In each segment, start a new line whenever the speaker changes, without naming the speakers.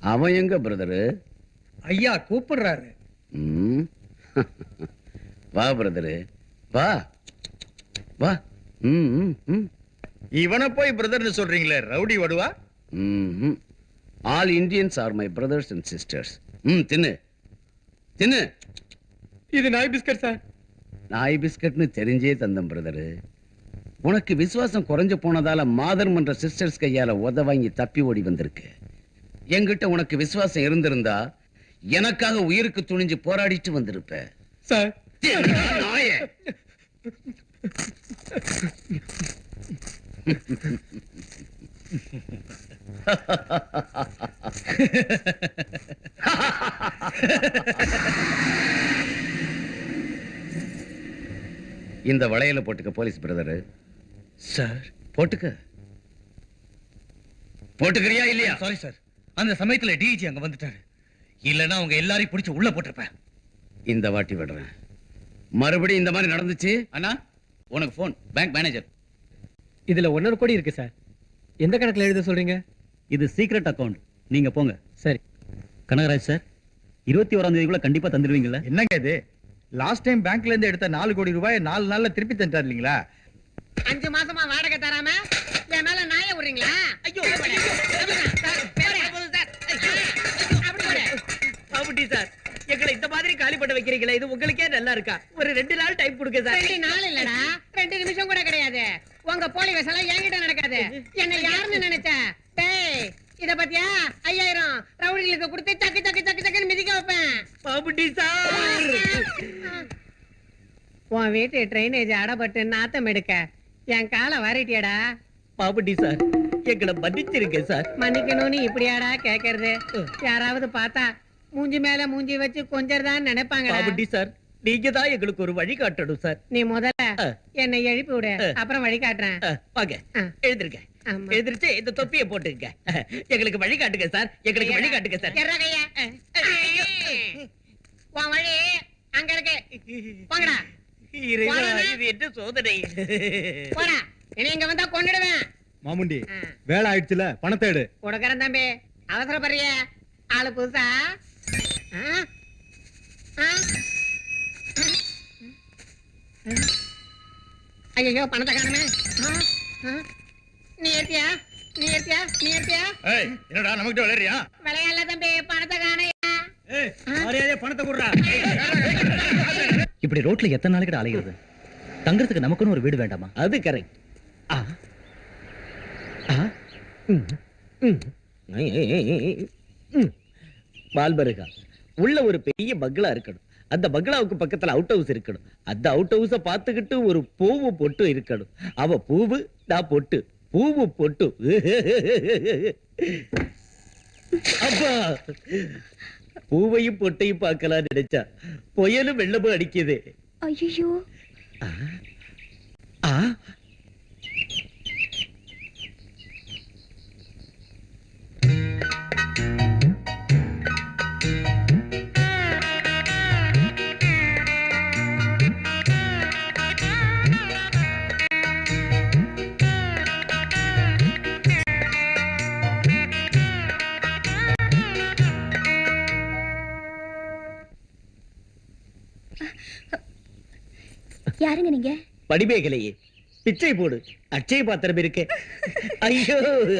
அவன் எங்க பிரதரு
ஐயா கூப்பிடுறாரு.
ம். வா பிரதரு வா. வா. ம், ம், ம்.
இவனை போய் பிரதர்னு சொல்றீங்களே ரவுடி வடுவா?
ம் all Indians are my brothers and sisters hmm தின்னு. தின்னு.
இது நாய் பிஸ்கட் சார்.
நாய் பிஸ்கட்னு தெரிஞ்சே தந்தம் பிரதரு உனக்கு விசுவாசம் குறைஞ்சு போனதால மாதர் மன்ற சிஸ்டர்ஸ் கையால உத வாங்கி தப்பி ஓடி வந்திருக்கு. என்கிட்ட உனக்கு விசுவாசம் இருந்திருந்தா எனக்காக உயிருக்கு துணிஞ்சு போராடிட்டு வந்திருப்ப.
சார்.
இந்த வளையல போட்டுக்க போலீஸ் பிரதரு.
சார்.
போட்டுக்க. போட்டுக்கிறியா இல்லையா?
Sorry sir. அந்த சமயத்துல டிஜி அங்க வந்துட்டாரு. இல்லனா அவங்க எல்லாரையும் பிடிச்சு உள்ள போட்டிருப்பேன்.
இந்த வாட்டி விடுறேன். மறுபடியும் இந்த மாதிரி நடந்துச்சு?
அண்ணா உனக்கு ஃபோன் பேங்க் மேனேஜர்
இதுல ஒன்னொரு கோடி இருக்கு சார். எந்த கணக்குல எழுத சொல்றீங்க?
இது சீக்ரெட் அக்கவுண்ட் நீங்க போங்க.
சரி.
கனகராஜ் சார் இருபத்தி ஓராம் தேதிக்குள்ள கண்டிப்பா தந்துடுவீங்கல்ல
என்னங்க இது? லாஸ்ட் டைம் பேங்க்ல இருந்து எடுத்த நாலு கோடி ரூபாய் நாலு நாள்ல திருப்பி தந்துட்டார் இல்லீங்களா?
அஞ்சு மாசமா வாடகை தராம என் மேல நாய விடுறீங்களா? ஐயோ.
பண்ண வைக்கிறீங்களே இது உங்களுக்கே நல்லா இருக்கா? ஒரு ரெண்டு நாள் டைம் கொடுங்க சார்.
ரெண்டு நாள் இல்லடா. ரெண்டு நிமிஷம் கூட கிடையாது. உங்க போலி வசலாம் என்கிட்ட நடக்காது. என்ன யாருன்னு நினைச்ச? டேய் இத பத்தியா? ஐயாயிரம் ரவுடிகளுக்கு கொடுத்து சக்கு சக்கு சக்கு சக்குன்னு மிதிக்க வைப்பேன்.
பாபுட்டி சார்.
உன் வீட்டு ட்ரைனேஜ் அடப்பட்டு நாத்தம் எடுக்க. என் காலை வாரிட்டியடா.
பாபுட்டி சார் எங்களை மன்னிச்சிருங்க சார்.
மன்னிக்கணும்னு இப்படியாடா கேக்குறது. யாராவது பார்த்தா மூஞ்சி மேல மூஞ்சி வச்சு கொஞ்சம் தான் நினைப்பாங்கடா.
பாபுட்டி சார் நீங்க தான் எங்களுக்கு ஒரு வழி காட்டணும் சார்.
நீ முதல்ல. என்னை எழுப்பி விடு. அப்புறம் வழி காட்டுறேன்.
வாங்க.
ஆமா.
எழுந்திருச்சு இந்த தொப்பியை போட்டுங்க எங்களுக்கு வழி காட்டுங்க சார். எங்களுக்கு வழி காட்டுங்க சார்.
உன் வழி அங்க இருக்கு.
இது என்ன சோதனை?
போடா. இனி இங்க வந்தா கொன்னுடுவேன்.
மாமுண்டி. வேலை ஆயிடுச்சுல. பணத்தை எடு.
கொடுக்கறேன் தம்பி. அவசரப்படுறிய. ஆளு புதுசா? ஐயோ பணத்தை காணுமே. ஆ? ஆ? நீ ஏத்தியா? நீ ஏத்தியா? நீ ஏத்தியா?
ஏய் என்னடா நமக்கிட்ட விளையாடுறியா?
விளையாடல தம்பி பணத்தை காணையா?
மரியாதையா பணத்தை கொடுறா.
இப்படி ரோட்ல எத்தனை நாளைக்கு அலைகிறது தங்கறதுக்கு நமக்குன்னு ஒரு வீடு வேண்டாமா?
அது கரெக்ட். பால்பருகா. உள்ள ஒரு பெரிய பங்களா இருக்கணும். அந்த பங்களாவுக்கு பக்கத்துல அவுட் ஹவுஸ் இருக்கணும். அந்த அவுட் ஹவுஸ பாத்துக்கிட்டு ஒரு பூவு பொட்டு இருக்கணும். அவ பூவு நான் பொட்டு. பூவு பொட்டு. அப்பா பூவையும் பொட்டையும் பார்க்கலாம் நினைச்சா புயலும் வெள்ளமும் அடிக்குது.
ஐயோ நீங்க
படிமேகலையே பிச்சை போடு. அச்சய பாத்திரம் இருக்கு. ஐயோ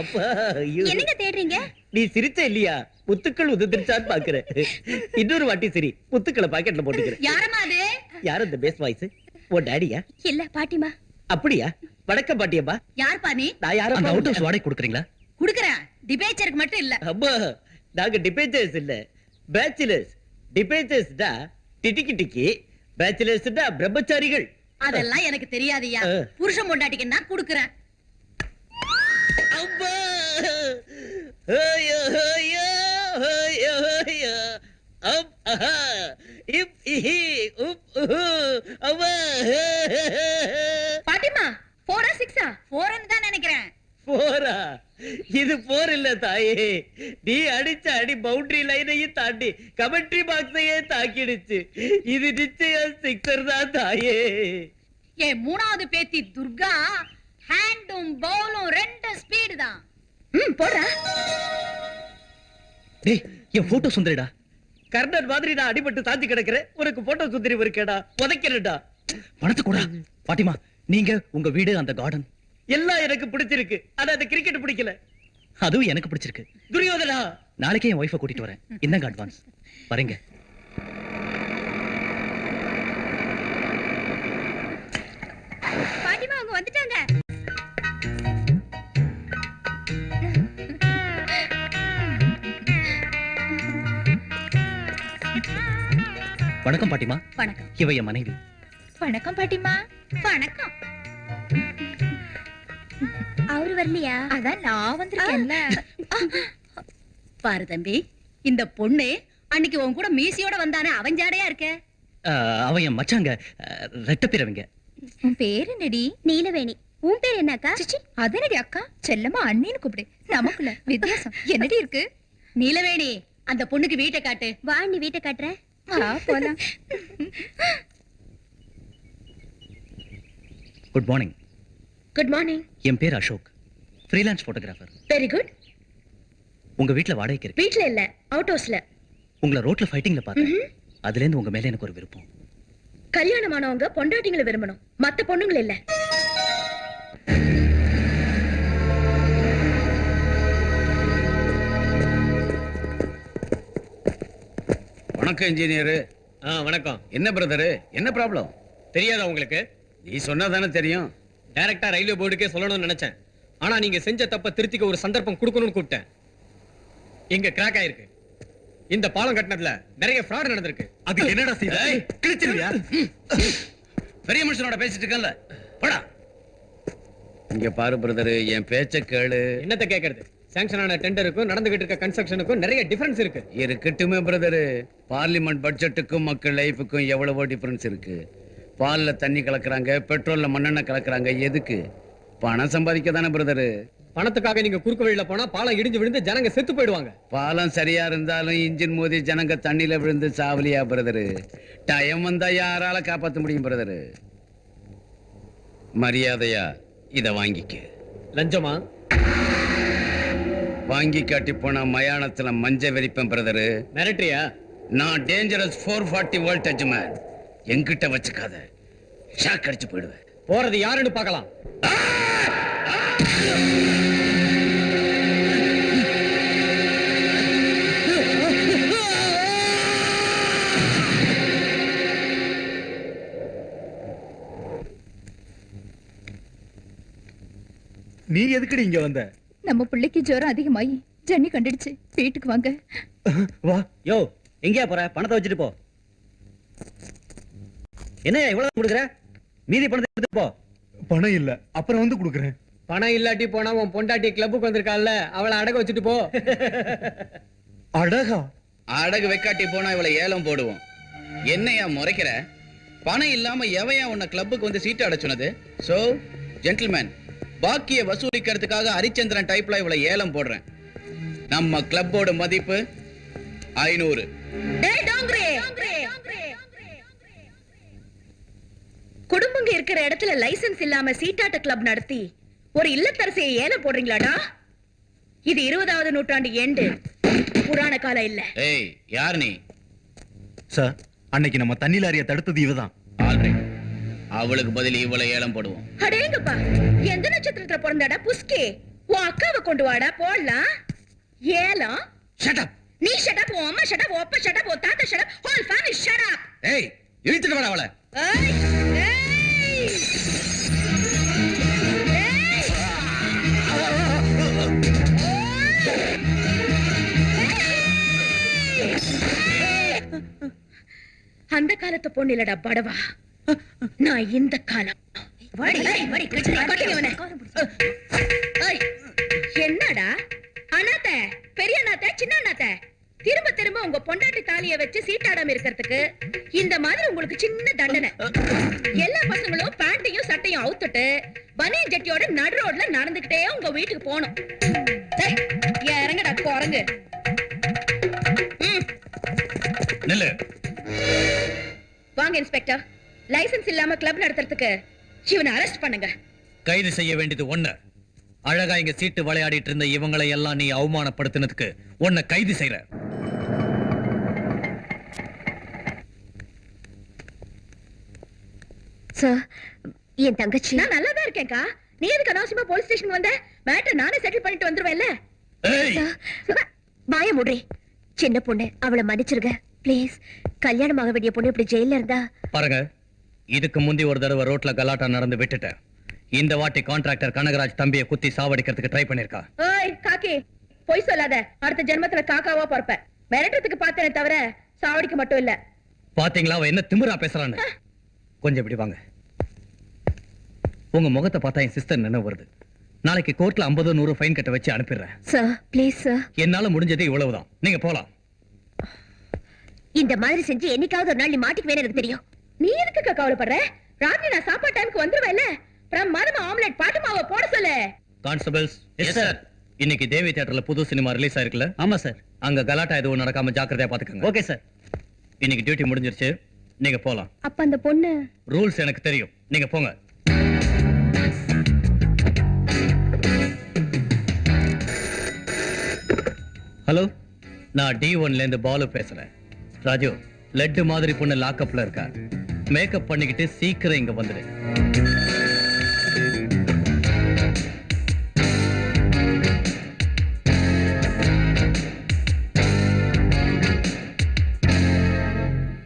அப்பா ஐயோ.
என்னங்க தேடுறீங்க?
நீ சிரிச்ச இல்லையா? முத்துக்கள் உதிர்ந்துருச்சான்னு பாக்குறேன். இன்னொரு வாட்டி சரி. முத்துக்களை பாக்கெட்ல போட்டுக்கிறேன்.
யாரம்மா அது?
யார் அந்த பேஸ் வாய்ஸ் ஓ டாடியா
இல்ல பாட்டிமா
அப்படியா? வணக்கம் பாட்டியப்பா.
யார் பாணி
நான் யாரோ
அந்த அவுட் ஹவுஸ் வாடகை கொடுக்குறீங்களா?
குடுக்கறேன். டிபேச்சருக்கு மட்டும் இல்ல.
அம்மா நாங்க டிபேச்சர்ஸ் இல்ல. பேச்சுலர்ஸ் டிபேச்சர்ஸ்டா டிடிக்கி டிக்கி பேச்சுலர்ஸ்டா பிரம்மச்சாரிகள்.
அதெல்லாம் எனக்கு தெரியாதுயா. புருஷன் பொண்டாட்டிக்கு நான் குடுக்கறேன். பாட்டிமா போரா சிக்ஸா போரன்னு தான் நினைக்கிறேன்.
போரா இது போர் இல்ல தாயே. நீ அடிச்ச அடி பவுண்டரி லைனையும் தாண்டி கமெண்ட்ரி பாக்ஸையே தாக்கிடுச்சு. இது நிச்சயம் சிக்ஸர் தான் தாயே.
என் மூணாவது பேத்தி துர்கா ஹேண்டும் பவுலும் ரெண்டு ஸ்பீடு தான். ம் போடுறா.
டேய் என் போட்டோ சுந்தரிடா.
கர்ணன் மாதிரி நான் அடிபட்டு சாஞ்சி கிடக்குறேன். உனக்கு போட்டோ சுந்தரி இருக்கேடா உதைக்கிறேன்டா
பணத்தை கூட பாட்டிமா நீங்க உங்க வீடு அந்த கார்டன்
எல்லாம் எனக்கு பிடிச்சிருக்கு? ஆனா அந்த கிரிக்கெட் பிடிக்கல.
அதுவும் எனக்கு பிடிச்சிருக்கு.
துரியோதனா!
நாளைக்கே என் ஒய்ஃபை கூட்டிட்டு வரேன். இந்தாங்க அட்வான்ஸ் வரேங்க.
பாட்டிமா அவங்க வந்துட்டாங்க.
வணக்கம் பாட்டிமா.
வணக்கம்.
இவ என் மனைவி.
வணக்கம் பாட்டிமா. வணக்கம். அவரு வரலையா? அதான் நான் வந்திருக்கேன்ல. பாரு தம்பி இந்த பொண்ணு அன்னைக்கு உன் கூட மீசியோட வந்தானே அவன் ஜாடையா இருக்க.
அஹ், அவ என் மச்சாங்க ரெட்ட பிறவிங்க
உன் பேரு என்னடி? நீலவேணி. உன் பேர் என்னக்கா? சிச்சி அதனடி அக்கா? செல்லமா அண்ணின்னு கூப்பிடு. நமக்குள்ள வித்தியாசம். என்னடி இருக்கு? நீலவேணி அந்த பொண்ணுக்கு வீட்டை காட்டு. வா நீ வீட்டை காட்டுற. போலாம்.
குட் மார்னிங்
குட் மார்னிங்
என் பேர் Ashok. Freelance photographer
very good
உங்க வீட்ல வாடகைக்கு இருக்கு.
வீட்ல இல்ல அவுட் ஹவுஸ்ல
உங்களை ரோட்ல ஃபைட்டிங்ல பார்த்தேன் அதுல இருந்து உங்க மேல எனக்கு ஒரு விருப்பம்.
கல்யாணமானவங்க பொண்டாட்டிங்களை விரும்பணும். மத்த பொண்ணுங்களை இல்ல.
வணக்கம் இன்ஜினியர்
ஆ வணக்கம்.
என்ன பிரதரு என்ன ப்ராப்ளம்
தெரியாதா உங்களுக்கு?
நீ சொன்னா தானே தெரியும்.
டைரக்டா ரயில்வே போர்டுக்கே சொல்லணும்னு நினைச்சேன். ஆனா நீங்க செஞ்ச தப்ப திருத்திக்க ஒரு சந்தர்ப்பம் கொடுக்கணும்னு கூப்பிட்டேன். இங்க கிராக் ஆயிருக்கு. இந்த பாலம் கட்டினதுல நிறைய ஃப்ராட் நடந்திருக்கு.
அதுக்கு என்னடா
ஏய்,
கிழிச்சிருவியா?
பெரிய மனுஷனோட பேசிட்டு இருக்கேன்ல. போடா. இங்க பாரு பிரதரு என் பேச்ச கேளு.
என்னத்த கேக்குறது? சாங்ஷன் ஆன டெண்டருக்கும் நடந்துகிட்டு இருக்க கன்ஸ்ட்ரக்ஷனுக்கும் நிறைய டிஃபரன்ஸ் இருக்கு.
இருக்கட்டுமே பிரதரு பார்லிமெண்ட் பட்ஜெட்டுக்கும் மக்கள் லைஃபுக்கும் எவ்வளவோ டிஃபரன்ஸ் இருக்கு. பால்ல தண்ணி கலக்குறாங்க பெட்ரோல்ல மண்ணெண்ணெய் கலக்குறாங்க. எதுக்கு? பணம் சம்பாதிக்க தானே பிரதரு.
பணத்துக்காக நீங்க குறுக்கு வழியில போனா பாலம் இடிஞ்சு விழுந்து ஜனங்க செத்து போயிடுவாங்க.
பாலம் சரியா இருந்தாலும் இன்ஜின் மோதி ஜனங்க தண்ணியில விழுந்து சாவலியா பிரதரு. டயம் வந்தா யாரால காப்பாத்த முடியும் பிரதரு? மரியாதையா இத வாங்கிக்க.
லஞ்சமா?
வாங்கி காட்டி போனா மயானத்துல மஞ்ச வெறிப்பேன் பிரதரு.
மிரட்டுறியா?
நான் dangerous four forty voltage man என்கிட்ட வச்சுக்காத. ஷாக் அடிச்சு போயிடுவேன்.
போறது யாருன்னு பார்க்கலாம்.
நீ எதுக்குடி இங்க வந்த?
நம்ம பிள்ளைக்கு ஜுரம் அதிகமாயி ஜன்னி கண்டுடுச்சு. வீட்டுக்கு வாங்க.
வா.
யோ எங்கேயா போற? பணத்தை வச்சுட்டு போ. என்னய்யா இவ்வளவு கொடுக்குற? மீதி பணத்தை எடுத்துட்டு போ.
பணம் இல்ல. அப்புறம் வந்து குடுக்குறேன்.
பணம் இல்லாட்டி போனா உன் பொண்டாட்டி கிளப்புக்கு வந்திருக்கால அவளை அடக வச்சுட்டு போ.
அழகா
அடகு வெக்காட்டி போனா இவளை ஏலம் போடுவோம். என்னையா முறைக்கிற? பணம் இல்லாம எவையா உன்னை கிளப்புக்கு வந்து சீட்டு அடைச்சுனது சோ ஜென்டில்மேன் பாக்கிய வசூலிக்கிறதுக்காக ஹரிச்சந்திரன் டைப்ல இவளை ஏலம் போடுறேன். நம்ம கிளப்போட மதிப்பு ஐநூறு.
குடும்பங்க இருக்கிற இடத்துல லைசென்ஸ் இல்லாம சீட்டாட்ட கிளப் நடத்தி ஒரு இல்லத்தரசியை ஏலம் போடுறீங்களாடா? இது இருபதாவது நூற்றாண்டு எண்டு புராண காலம் இல்ல.
ஏய் யார் நீ?
சார் அன்னைக்கு நம்ம தண்ணி லாரிய தடுத்தது இவதான்.
ஆல்ரைட் அவளுக்கு பதில் இவளை ஏலம் போடுவோம்.
அடேங்கப்பா எந்த நட்சத்திரத்துல பிறந்தாடா புஸ்கே உன் அக்காவை கொண்டு வாடா போடலாம். ஏலம்?
ஷட் அப்
நீ ஷட் அப் உன் அம்மா ஷட் அப் அப்பா ஷட் அப் உன் தாத்தா shut up whole family shut up
ஏய் இழுத்துட்டு வர அவளை.
ஏய். அந்த காலத்து பொண்ணு இல்லடா படவா? நான் இந்த காலம். என்னடா? அண்ணாத்த பெரிய அண்ணாத்த சின்ன அண்ணாத்த? திரும்ப திரும்ப உங்க பொண்டாட்டி தாலிய வச்சு சீட்டாடாம இருக்கிறதுக்கு இந்த மாதிரி உங்களுக்கு சின்ன தண்டனை. எல்லா பசங்களும் பேண்ட்டையும் சட்டையும் அவுத்துட்டு பனியன் ஜட்டியோட நடு ரோட்ல நடந்துகிட்டே உங்க வீட்டுக்கு போகணும். டேய், இறங்குடா குரங்கு.
நெல்லு.
வாங்க இன்ஸ்பெக்டர். லைசென்ஸ் இல்லாம கிளப் நடத்துறதுக்கு இவனை அரெஸ்ட் பண்ணுங்க.
கைது செய்ய வேண்டியது ஒண்ணு. அழகா இங்க சீட்டு விளையாடிட்டு இருந்த இவங்களை எல்லாம் நீ அவமானப்படுத்தினதுக்கு உன்னை கைது செய்யற
சார் என் தங்கச்சி. நான் நல்லா தான் இருக்கேன்க்கா. நீ எதுக்கு அனாவசியமா போலீஸ் ஸ்டேஷன் வந்த? மேட்டர் நானே செட்டில் பண்ணிட்டு வந்துருவேன்ல. வாய முடி சின்ன பொண்ணு அவளை மன்னிச்சிருங்க. ப்ளீஸ் கல்யாணம் ஆக வேண்டிய பொண்ணு இப்படி ஜெயில இருந்தா?
பாருங்க இதுக்கு முந்தி ஒரு தடவை ரோட்ல கலாட்டா நடந்து விட்டுட்டேன் இந்த வாட்டி கான்ட்ராக்டர் கனகராஜ் தம்பியை குத்தி சாவடிக்கிறதுக்கு ட்ரை பண்ணிருக்கா.
ஓய் காக்கி பொய் சொல்லாத. அடுத்த ஜென்மத்துல காக்காவா பொறப்ப. மிரட்டத்துக்கு பார்த்தனே தவிர சாவடிக்க மட்டும் இல்ல.
பாத்தீங்களா அவ என்ன திமிரா பேசுறான்னு? கொஞ்சம் இப்படி வாங்க. உங்க முகத்தை பார்த்தா என் சிஸ்டர் நினைவு வருது. நாளைக்கு கோர்ட்ல 50 நூறு ஃபைன் கட்ட வச்சு அனுப்பிடுறேன்.
சார் ப்ளீஸ் சார்
என்னால முடிஞ்சது இவ்வளவுதான். நீங்க போலாம்.
இந்த மாதிரி செஞ்சு என்னைக்காவது ஒரு நாள் நீ மாட்டிக்குவேன்னு எனக்கு தெரியும். நீ எதுக்கு கவலைப்படுற? ராத்திரி நான் சாப்பாடு டைமுக்கு வந்துருவேன்ல. பிரமாதமா ஆம்லெட் பாட்டு மாவை போட சொல்லு.
Constables yes sir. இன்னைக்கு தேவி தியேட்டர்ல புது சினிமா ரிலீஸ் ஆயிருக்குல்ல?
ஆமா சார்.
அங்க கலாட்டா எதுவும் நடக்காம ஜாக்கிரதையா பாத்துக்கோங்க.
Okay sir.
இன்னைக்கு டியூட்டி முடிஞ்சிருச்சு. நீங்க போலாம்.
அப்ப அந்த பொண்ணு?
ரூல்ஸ் எனக்கு தெரியும். நீங்க போங்க. ஹலோ நான் டி ஒன்ல இருந்து பாலு பேசுறேன். ராஜு லட்டு மாதிரி பொண்ணு லாக்கப்ல இருக்கா. மேக்கப் பண்ணிக்கிட்டு சீக்கிரம் இங்க வந்துடு.